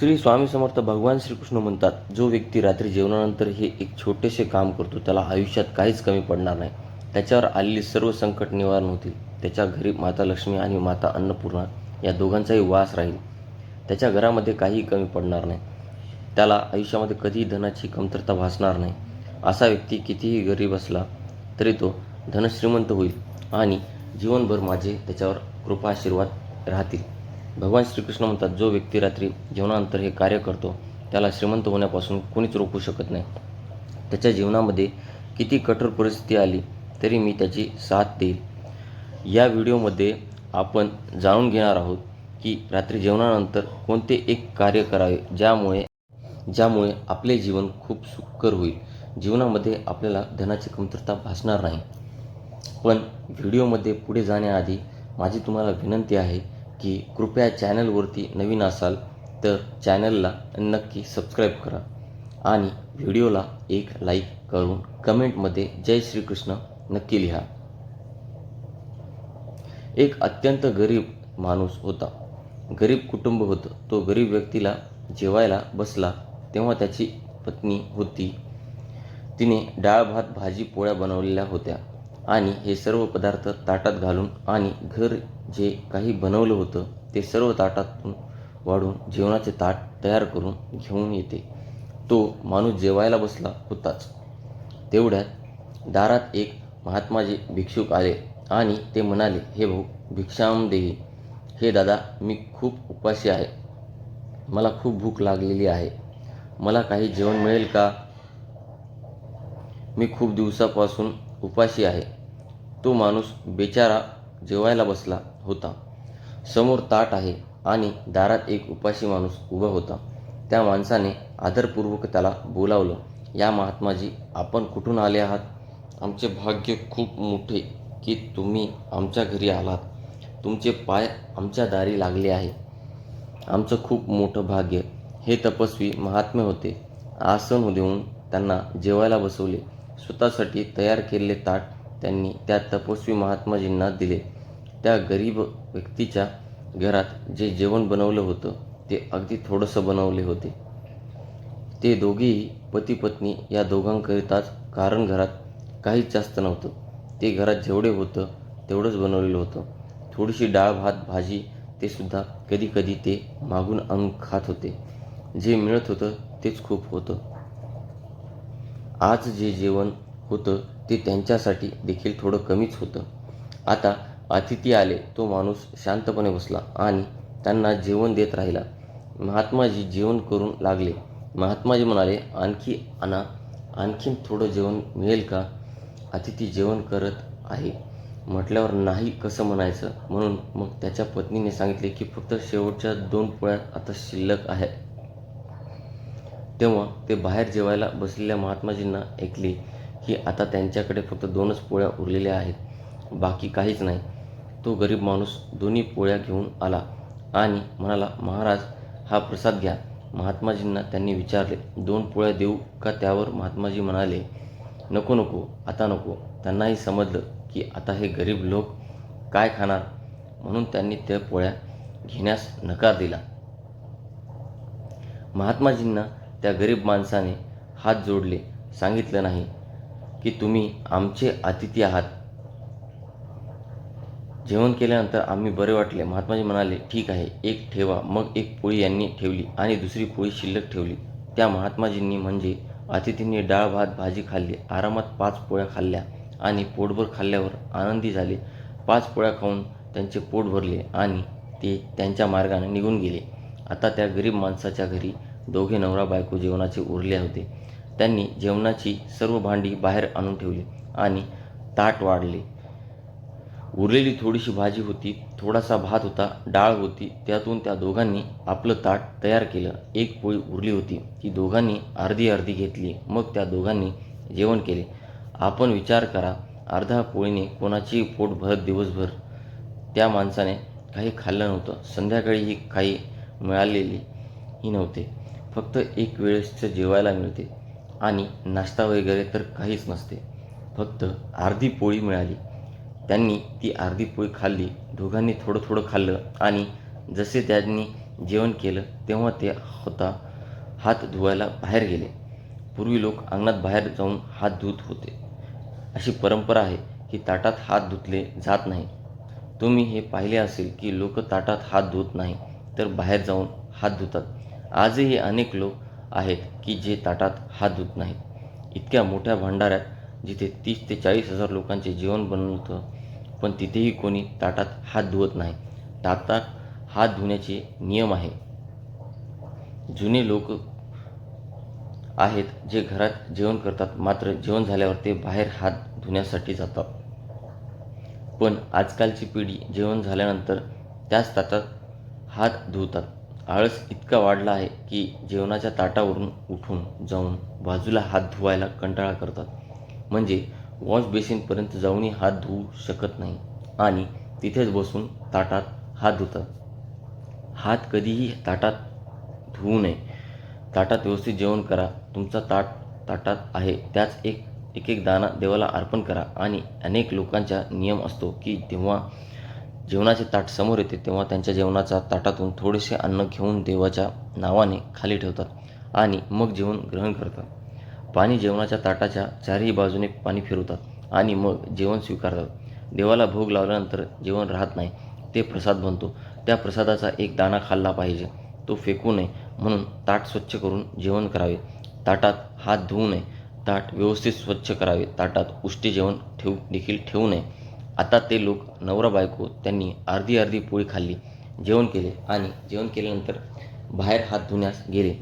श्री स्वामी समर्थ भगवान श्रीकृष्ण म्हणतात जो व्यक्ती रात्री जेवणानंतर हे एक छोटेसे काम करतो त्याला आयुष्यात काहीच कमी पडणार नाही. त्याच्यावर आलेली सर्व संकट निवारण होतील. त्याच्या घरी माता लक्ष्मी आणि माता अन्नपूर्णा या दोघांचाही वास राहील. त्याच्या घरामध्ये काहीही कमी पडणार नाही. त्याला आयुष्यामध्ये कधीही धनाची कमतरता भासणार नाही. असा व्यक्ती कितीही गरीब असला तरी तो धनश्रीमंत होईल आणि जीवनभर माझे त्याच्यावर कृपा आशीर्वाद राहतील. भगवान श्रीकृष्ण म्हणतात जो व्यक्ती रात्री जेवणानंतर हे कार्य करतो त्याला श्रीमंत होण्यापासून कोणीच रोखू शकत नाही. त्याच्या जीवनामध्ये किती कठोर परिस्थिती आली तरी मी त्याची साथ देईल. या व्हिडिओमध्ये आपण जाणून घेणार आहोत की रात्री जेवणानंतर कोणते एक कार्य करावे ज्यामुळे ज्यामुळे आपले जीवन खूप सुखकर होईल. जीवनामध्ये आपल्याला धनाची कमतरता भासणार नाही. पण व्हिडिओमध्ये पुढे जाण्याआधी माझी तुम्हाला विनंती आहे की कृपया चॅनलवरती नवीन असाल तर चॅनलला नक्की सबस्क्राईब करा आणि व्हिडिओला एक लाईक करून कमेंटमध्ये जय श्रीकृष्ण नक्की लिहा. एक अत्यंत गरीब माणूस होता. गरीब कुटुंब होतं. तो गरीब व्यक्तीला जेवायला बसला तेव्हा त्याची पत्नी होती. तिने डाळ भात भाजी पोळ्या बनवलेल्या होत्या आणि हे सर्व पदार्थ ताटात घालून आणि घर जे काही बनवलं होतं ते सर्व ताटातून वाढून जेवणाचे ताट तयार करून घेऊन येते. तो माणूस जेवायला बसला होताच. तेवढ्यात दारात एक महात्माजी भिक्षुक आले आणि ते म्हणाले हे भाऊ भिक्षाम देही हे दादा मी खूप उपाशी आहे. मला खूप भूक लागलेली आहे. मला काही जेवण मिळेल का? मी खूप दिवसापासून उपाशी आहे. तो माणूस बेचारा जेवायला बसला. होता. समोर ताट आहे आणि दारात एक उपाशी माणूस उभा होता. त्या माणसाने आदरपूर्वक त्याला बोलावलं या महात्माजी आपण कुठून आले आहात? आमचे भाग्य खूप मोठे की तुम्ही आमच्या घरी आलात. तुमचे पाय आमच्या दारी लागले आहे. आमचं खूप मोठं भाग्य. हे तपस्वी महात्मे होते. आसन देऊन त्यांना जेवायला बसवले. स्वतःसाठी तयार केलेले ताट त्यांनी त्या तपस्वी महात्माजींना दिले. त्या गरीब व्यक्तीच्या घरात जे जेवण बनवलं होतं ते अगदी थोडंसं बनवले होते. ते दोघेही पती पत्नी या दोघांकरिताच कारण घरात काहीच जास्त नव्हतं. ते घरात जेवढे होतं तेवढंच बनवलेलं होतं. थोडीशी डाळ भात भाजी ते सुद्धा कधीकधी ते मागून आणून खात होते. जे मिळत होतं तेच खूप होतं. आज जे जेवण होतं ते त्यांच्यासाठी देखील थोडं कमीच होतं. आता अतिथी आले. तो माणूस शांतपणे बसला आणि त्यांना जेवण देत राहिला. महात्माजी जेवण करून लागले. महात्माजी म्हणाले आणखी आणा. आणखीन थोडं जेवण मिळेल का? अतिथी जेवण करत आहे. म्हटल्यावर नाही कसं म्हणायचं म्हणून मग त्याच्या पत्नीने सांगितले की फक्त शेवटच्या दोन पोळ्यात आता शिल्लक आहे. तेव्हा ते बाहेर जेवायला बसलेल्या महात्माजींना ऐकले की आता त्यांच्याकडे फक्त दोनच पोळ्या उरलेल्या आहेत. बाकी काहीच नाही. तो गरीब माणूस दोन्ही पोळ्या घेऊन आला आणि म्हणाला महाराज हा प्रसाद घ्या. महात्माजींना त्यांनी विचारले दोन पोळ्या देऊ का त्यावर? महात्माजी म्हणाले नको नको आता नको. त्यांनाही समजलं की आता हे गरीब लोक काय खाणार म्हणून त्यांनी त्या पोळ्या घेण्यास नकार दिला. महात्माजींना त्या गरीब माणसाने हात जोडले सांगितलं नाही की तुम्ही आमचे अतिथी आहात जेवण केल्यानंतर आम्ही बरे वाटले. महात्माजी म्हणाले ठीक आहे एक ठेवा. मग एक पोळी यांनी ठेवली आणि दुसरी पोळी शिल्लक ठेवली. त्या महात्माजींनी म्हणजे अतिथींनी डाळ भात भाजी खाल्ली. आरामात पाच पोळ्या खाल्ल्या आणि पोटभर खाल्ल्यावर आनंदी झाले. पाच पोळ्या खाऊन त्यांचे पोट भरले आणि ते त्यांच्या मार्गाने निघून गेले. आता त्या गरीब माणसाच्या घरी दोघे नवरा बायको जेवणाचे उरले होते. त्यांनी जेवणाची सर्व भांडी बाहेर आणून ठेवली आणि ताट वाढले. उरलेली थोडीशी भाजी होती थोडासा भात होता डाळ होती त्यातून त्या दोघांनी आपलं ताट तयार केलं. एक पोळी उरली होती ती दोघांनी अर्धी अर्धी घेतली. मग त्या दोघांनी जेवण केले. आपण विचार करा अर्धा पोळीने कोणाची पोट भरत दिवसभर. त्या माणसाने काही खाल्लं नव्हतं. संध्याकाळी ही काही मिळालेली ही नव्हते. फक्त एक वेळेसचं जेवायला मिळते. आणि नाश्ता वगैरे तर काहीच नसते. फक्त अर्धी पोळी मिळाली. त्यांनी ती अर्धी पोळी खाल्ली. दोघांनी थोडं थोडं खाल्लं आणि जसे त्यांनी जेवण केलं तेव्हा ते होता हात धुवायला बाहेर गेले. पूर्वी लोक अंगणात बाहेर जाऊन हात धुत होते. अशी परंपरा आहे की ताटात हात धुतले जात नाही. तुम्ही हे पाहिले असेल की लोक ताटात हात धुत नाही तर बाहेर जाऊन हात धुतात. आजही अनेक लोक आहेत की जे ताटात हात धुत नाहीत. इतक्या मोठ्या भंडाऱ्यात जिथे तीस ते चाळीस हजार लोकांचे जेवण बनवतं पण तिथेही कोणी ताटात हात धुवत नाही. ताटात हात धुण्याचे नियम आहे. जुने लोक आहेत जे घरात जेवण करतात. मात्र जेवण झाल्यावर ते बाहेर हात धुण्यासाठी जातात. पण आजकालची पिढी जेवण झाल्यानंतर त्याच ताटात हात धुतात. आळस इतका वाढला आहे की जेवणाच्या ताटावरून उठून जाऊन बाजूला हात धुवायला कंटाळा करतात. म्हणजे वॉश बेसिनपर्यंत जाऊनही हात धुवू शकत नाही. आणि तिथेच बसून ताटात हात धुतात. हात कधीही ताटात धुवू नये. ताटात व्यवस्थित जेवण करा. तुमचा ताट ताटात आहे. त्याच एक एक एक दाना देवाला अर्पण करा. आणि अनेक लोकांचा नियम असतो की तेव्हा जेवणाचे ताट समोर येते तेव्हा त्यांच्या जेवणाचा ताटातून थोडेसे अन्न घेऊन देवाच्या नावाने खाली ठेवतात आणि मग जेवण ग्रहण करतात. पाणी जेवणाच्या ताटाच्या चारही बाजूने पाणी फिरवतात आणि मग जेवण स्वीकारतात. देवाला भोग लावल्यानंतर जेवण राहत नाही ते प्रसाद बनतो. त्या प्रसादाचा एक दाणा खाल्ला पाहिजे. तो फेकू नये म्हणून ताट स्वच्छ करून जेवण करावे. ताटात हात धुवू नये. ताट व्यवस्थित स्वच्छ करावे. ताटात उष्टी जेवण ठेवू देखील ठेवू नये. आता ते लोक नवरा बायको त्यांनी अर्धी अर्धी पोळी खाल्ली जेवण केले आणि जेवण केल्यानंतर बाहेर हात धुण्यास गेले.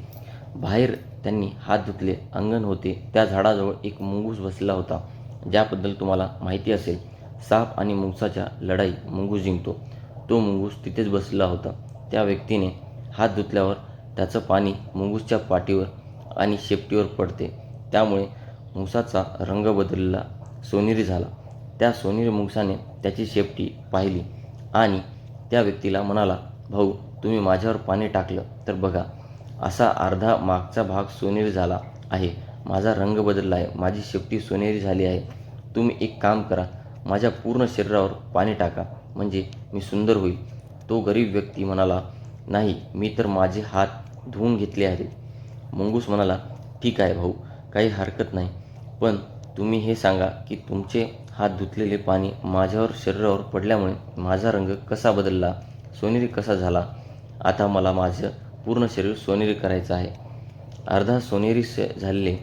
बाहेर त्यांनी हात धुतले अंगण होते. त्या झाडाजवळ एक मुंगूस बसलेला होता ज्याबद्दल तुम्हाला माहिती असेल. साप आणि मुंगसाच्या लढाई मुंगूस जिंकतो. तो मुंगूस तिथेच बसला होता. त्या व्यक्तीने हात धुतल्यावर त्याचं पाणी मुंगूसच्या पाठीवर आणि शेपटीवर पडते. त्यामुळे मुंगसाचा रंग बदलला सोनेरी झाला. त्या सोनेरी मुंगसाने त्याची शेपटी पाहिली आणि त्या व्यक्तीला म्हणाला भाऊ तुम्ही माझ्यावर पाणी टाकलं तर बघा असा अर्धा मागचा भाग सोनेरी झाला आहे. माझा रंग बदलला आहे माझी शेपटी सोनेरी झाली आहे. तुम्ही एक काम करा. माझ्या पूर्ण शरीरावर पाणी टाका. म्हणजे मी सुंदर होईल. तो गरीब व्यक्ती म्हणाला नाही मी तर माझे हात धुवून घेतले आहेत. मंगूस म्हणाला ठीक आहे भाऊ काही हरकत नाही. पण तुम्ही हे सांगा की तुमचे हात धुतलेले पाणी माझ्यावर शरीरावर पडल्यामुळे माझा रंग कसा बदलला? सोनेरी कसा झाला? आता मला माझं पूर्ण शरीर सोनेरी करायचं आहे. अर्धा सोनेरी स झालेले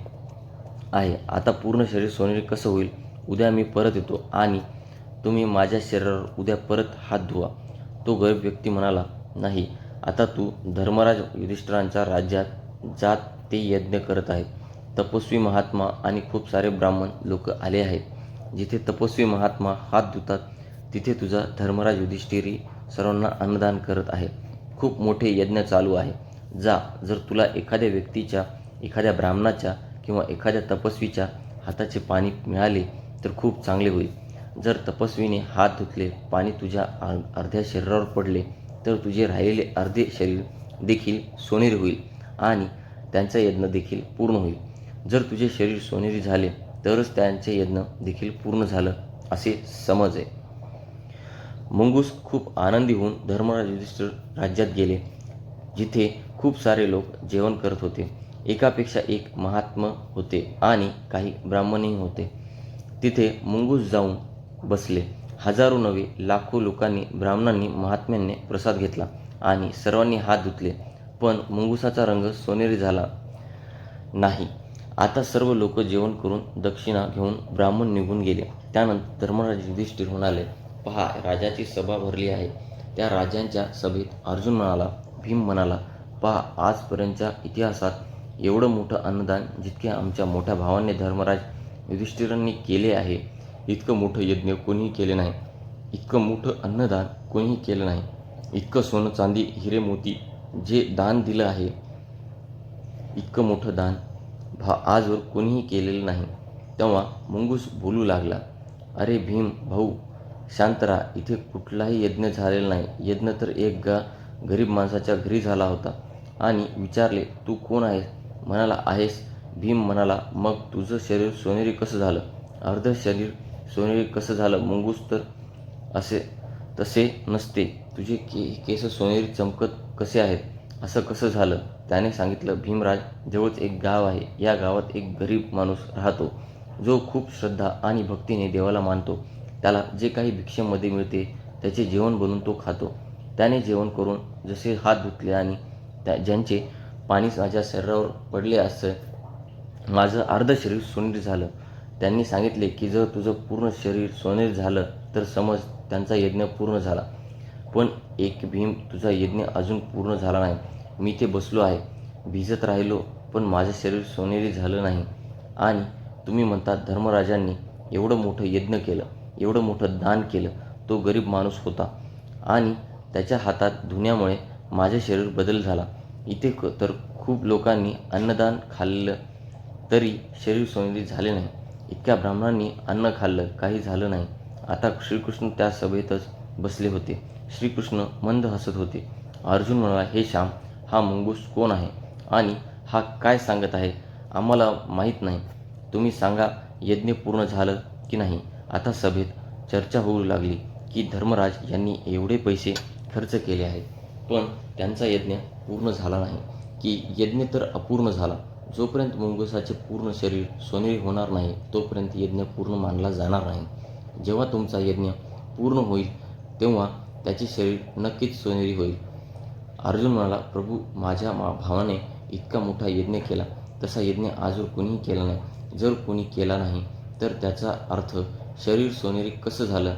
आहे. आता पूर्ण शरीर सोनेरी कसं होईल? उद्या मी परत येतो आणि तुम्ही माझ्या शरीरावर उद्या परत हात धुवा. तो गरीब व्यक्ती म्हणाला नाही आता तू धर्मराज युधिष्ठिरांच्या राज्यात जात ते यज्ञ करत आहेत तपस्वी महात्मा आणि खूप सारे ब्राह्मण लोक आले आहेत. जिथे तपस्वी महात्मा हात धुतात तिथे तुझा धर्मराज युधिष्ठिरी सर्वांना अन्नदान करत आहे. खूप मोठे यज्ञ चालू आहे. जा जर तुला एखाद्या व्यक्तीच्या एखाद्या ब्राह्मणाच्या किंवा एखाद्या तपस्वीच्या हाताचे पाणी मिळाले तर खूप चांगले होईल. जर तपस्वीने हात धुतले पाणी तुझ्या अर- अर्ध्या शरीरावर पडले तर तुझे राहिलेले अर्धे शरीर देखील सोनेरी होईल आणि त्यांचा यज्ञ देखील पूर्ण होईल. जर तुझे शरीर सोनेरी झाले तरच त्यांचे यज्ञ देखील पूर्ण झालं असे समज आहे. मुंगूस खूप आनंदी होऊन धर्मराज युधिष्ठिर राज्यात गेले जिथे खूप सारे लोक जेवण करत होते. एकापेक्षा एक महात्मा होते आणि काही ब्राह्मणही होते. तिथे मुंगूस जाऊन बसले. हजारो नवे लाखो लोकांनी ब्राह्मणांनी महात्म्यांनी प्रसाद घेतला आणि सर्वांनी हात धुतले. पण मुंगुसाचा रंग सोनेरी झाला नाही. आता सर्व लोक जेवण करून दक्षिणा घेऊन ब्राह्मण निघून गेले. त्यानंतर धर्मराज युधिष्ठिर म्हणाले पहा राजाची सभा भरली आहे. त्या राजांच्या सभेत अर्जुन म्हणाला भीम म्हणाला पहा आजपर्यंतच्या इतिहासात एवढं मोठं अन्नदान जितके आमच्या मोठ्या भावांनी धर्मराज युधिष्ठिरांनी केले आहे इतकं मोठं यज्ञ कोणीही केले नाही. इतकं मोठं अन्नदान कोणीही केलं नाही. इतकं सोनं चांदी हिरे मोती जे दान दिलं आहे इतकं मोठं दान भा आजवर कोणीही केलेलं नाही. तेव्हा मुंगूस बोलू लागला अरे भीम भाऊ शांत राहा. इथे कुठलाही यज्ञ झालेला नाही. यज्ञ तर एक गा गरीब माणसाच्या घरी झाला होता. आणि विचारले तू कोण आहेस? म्हणाला आहेस. भीम म्हणाला मग तुझं शरीर सोनेरी कसं झालं? अर्ध शरीर सोनेरी कसं झालं? मुंगूस तर असे तसे नसते. तुझे के केस सोनेरी चमकत कसे आहेत? असं कसं झालं? त्याने सांगितलं भीमराज जवळच एक गाव आहे. या गावात एक गरीब माणूस राहतो. जो खूप श्रद्धा आणि भक्तीने देवाला मानतो. त्याला जे काही भिक्षेमध्ये मिळते त्याचे जेवण बनवून तो खातो. त्याने जेवण करून जसे हात धुतले आणि त्या ज्यांचे पाणी माझ्या शरीरावर पडले असं माझं अर्ध शरीर सोनेरी झालं. त्यांनी सांगितले की जर तुझं पूर्ण शरीर सोनेरी झालं तर समज त्यांचा यज्ञ पूर्ण झाला. पण एक भीम तुझा यज्ञ अजून पूर्ण झाला नाही. मी ते बसलो आहे. भिजत राहिलो पण माझं शरीर सोनेरी झालं नाही. आणि तुम्ही म्हणतात धर्मराजांनी एवढं मोठं यज्ञ केलं. एवढं मोठं दान केलं तो गरीब माणूस होता. आणि त्याच्या हातात धुण्यामुळे माझे शरीर बदल झाला. इथे क तर खूप लोकांनी अन्नदान खाल्लं तरी शरीर सोनेरी झाले नाही. इतक्या ब्राह्मणांनी अन्न खाल्लं काही झालं नाही. आता श्रीकृष्ण त्या सभेतच बसले होते. श्रीकृष्ण मंद हसत होते. अर्जुन म्हणाला हे श्याम हा मंगूस कोण आहे? आणि हा काय सांगत आहे? आम्हाला माहीत नाही. तुम्ही सांगा यज्ञ पूर्ण झालं की नाही? आता सभेत चर्चा होऊ लागली की धर्मराज यांनी एवढे पैसे खर्च केले आहेत. पण त्यांचा यज्ञ पूर्ण झाला नाही. की यज्ञ तर अपूर्ण झाला. जोपर्यंत मुंगसाचे पूर्ण शरीर सोनेरी होणार नाही तोपर्यंत यज्ञ पूर्ण मानला जाणार नाही. जेव्हा तुमचा यज्ञ पूर्ण होईल तेव्हा त्याचे शरीर नक्कीच सोनेरी होईल. अर्जुन म्हणाला प्रभू माझ्या मा भावाने इतका मोठा यज्ञ केला. तसा यज्ञ आजवर कोणीही केला नाही. जर कोणी केला नाही तर त्याचा अर्थ शरीर सोनेरी कसं झालं?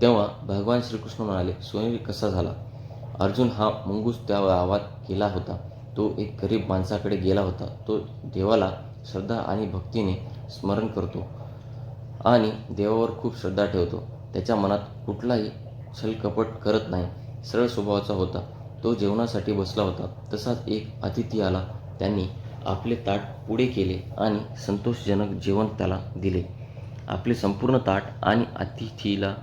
तेव्हा भगवान श्रीकृष्ण म्हणाले सोनेरी कसा झाला? अर्जुन हा मुंगूस त्या गावात गेला होता. तो एक गरीब माणसाकडे गेला होता. तो देवाला श्रद्धा आणि भक्तीने स्मरण करतो आणि देवावर खूप श्रद्धा ठेवतो. त्याच्या मनात कुठलाही छलकपट करत नाही. सरळ स्वभावाचा होता. तो जेवणासाठी बसला होता. तसाच एक अतिथी आला. त्यांनी आपले ताट पुढे केले आणि संतोषजनक जेवण त्याला दिले. आपले संपूर्ण ताट आणि अतिथीला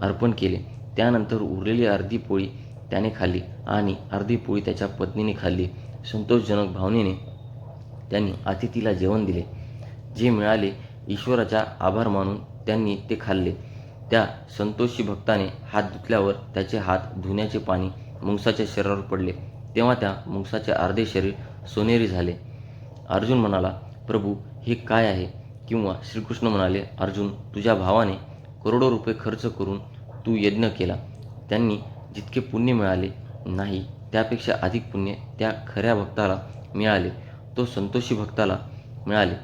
अर्पण केले. त्यानंतर उरलेली अर्धी पोळी त्याने खाल्ली आणि अर्धी पोळी त्याच्या पत्नीने खाल्ली. संतोषजनक भावनेने त्यांनी अतिथीला जेवण दिले. जे मिळाले ईश्वराचा आभार मानून त्यांनी ते खाल्ले. त्या संतोषी भक्ताने हात धुतल्यावर त्याचे हात धुण्याचे पाणी मुंगसाच्या शरीरावर पडले. तेव्हा त्या मुंगसाचे अर्धे शरीर सोनेरी झाले. अर्जुन म्हणाला प्रभू हे काय आहे? किंवा श्रीकृष्ण म्हणाले अर्जुन तुझ्या भावाने करोडो रुपये खर्च करून तू यज्ञ केला. त्यांनी जितके पुण्य मिळाले नाही त्यापेक्षा अधिक पुण्य त्या खऱ्या भक्ताला मिळाले. तो संतोषी भक्ताला मिळाले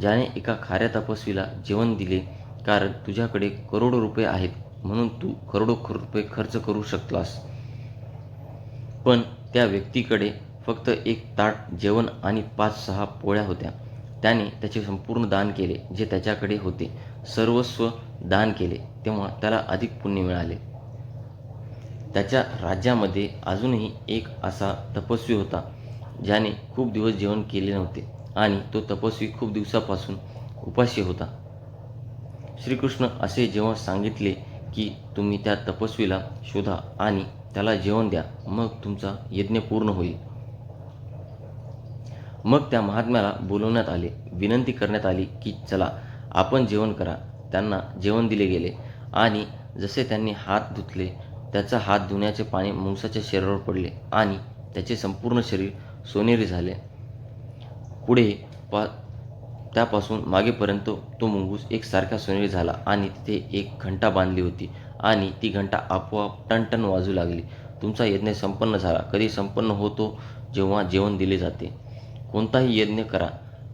ज्याने एका खाऱ्या तपस्वीला जेवण दिले. कारण तुझ्याकडे करोडो रुपये आहेत म्हणून तू करोडो रुपये खर्च करू शकलास. पण त्या व्यक्तीकडे फक्त एक ताट जेवण आणि पाच सहा पोळ्या होत्या. त्याने त्याचे संपूर्ण दान केले जे त्याच्याकडे होते. सर्वस्व दान केले तेव्हा त्याला अधिक पुण्य मिळाले. त्याच्या राज्यामध्ये अजूनही एक असा तपस्वी होता ज्याने खूप दिवस जेवण केले नव्हते आणि तो तपस्वी खूप दिवसापासून उपाशी होता. श्रीकृष्ण असे जेव्हा सांगितले की तुम्ही त्या तपस्वीला शोधा आणि त्याला जेवण द्या मग तुमचा यज्ञ पूर्ण होईल. मग त्या महात्म्याला बोलवण्यात आले विनंती करण्यात आली की चला आपण जेवण करा. त्यांना जेवण दिले गेले आणि जसे त्यांनी हात धुतले त्याचा हात धुण्याचे पाणी मुंगसाच्या शरीरावर पडले आणि त्याचे संपूर्ण शरीर सोनेरी झाले. पुढे पा त्यापासून मागेपर्यंत तो मुंगूस एकसारखा सोनेरी झाला आणि तिथे एक घंटा बांधली होती आणि ती घंटा आपोआप टणटण वाजू लागली. तुमचा यज्ञ संपन्न झाला. कधी संपन्न होतो जेव्हा जेवण दिले जाते. कोणताही यज्ञ करा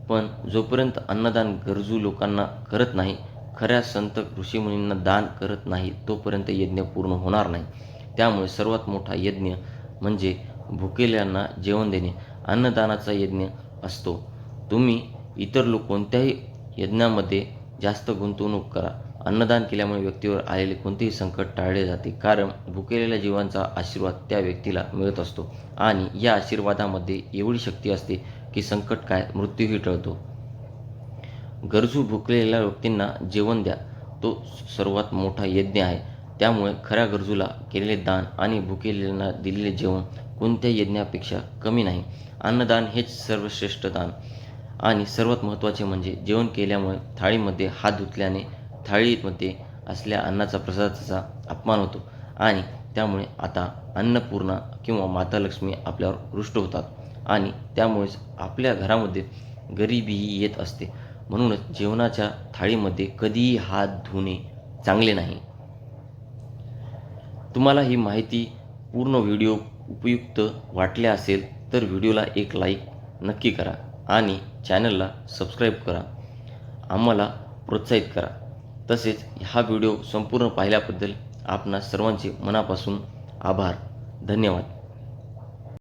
पण जोपर्यंत अन्नदान गरजू लोकांना करत नाही खऱ्या संत ऋषीमुनींना दान करत नाही तोपर्यंत यज्ञ पूर्ण होणार नाही. त्यामुळे सर्वात मोठा यज्ञ म्हणजे भुकेल्यांना जेवण देणे. अन्नदानाचा यज्ञ असतो. तुम्ही इतर लोक कोणत्याही यज्ञामध्ये जास्त गुंतवणूक करा. अन्नदान केल्यामुळे व्यक्तीवर आलेले कोणतेही संकट टाळले जाते. कारण भुकेलेल्या जीवांचा आशीर्वाद त्या व्यक्तीला मिळत असतो आणि या आशीर्वादामध्ये एवढी शक्ती असते की संकट काय मृत्यूही टळतो. गरजू भुकलेल्या व्यक्तींना जेवण द्या. तो सर्वात मोठा यज्ञ आहे. त्यामुळे खऱ्या गरजूला केलेले दान आणि भुकेलेल्यांना दिलेले जेवण कोणत्या यज्ञापेक्षा कमी नाही. अन्नदान हेच सर्वश्रेष्ठ दान. आणि सर्वात महत्त्वाचे म्हणजे जेवण केल्यामुळे थाळीमध्ये हात धुतल्याने थाळीमध्ये असल्या अन्नाचा प्रसादाचा अपमान होतो. आणि त्यामुळे आता अन्नपूर्णा किंवा माता लक्ष्मी आपल्यावर रुष्ट होतात. आणि त्यामुळेच आपल्या घरामध्ये गरिबीही येत असते. म्हणूनच जेवणाच्या थाळीमध्ये कधीही हात धुणे चांगले नाही. तुम्हाला ही माहिती पूर्ण व्हिडिओ उपयुक्त वाटले असेल तर व्हिडिओला एक लाईक नक्की करा आणि चॅनलला सबस्क्राईब करा. आम्हाला प्रोत्साहित करा. तसेच हा व्हिडिओ संपूर्ण पाहिल्याबद्दल आपणा सर्वांचे मनापासून आभार. धन्यवाद.